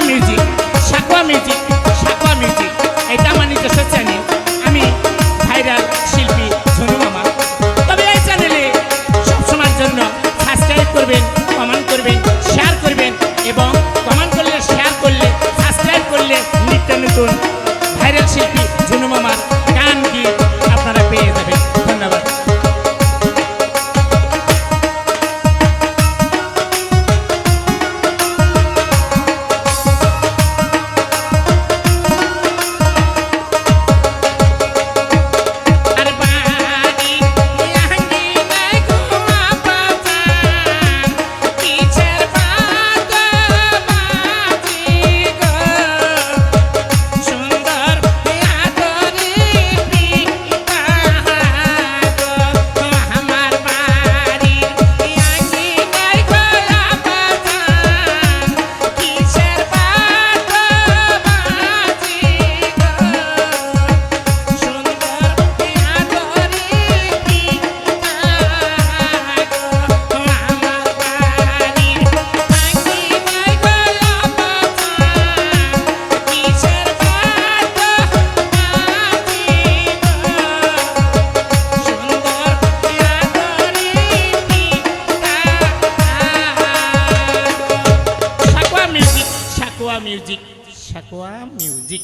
Music সাকুয়া music সাকুয়া music এটা আমার নিজস্ব চ্যানেল আমি ভাইরাল শিল্পী ঝনু মামা। তবে এই চ্যানেলে সবসময়ের জন্য সাবস্ক্রাইব করবেন কমেন্ট করবেন শেয়ার করবেন এবং কমেন্ট করলে শেয়ার করলে সাবস্ক্রাইব করলে নিত্য নতুন জি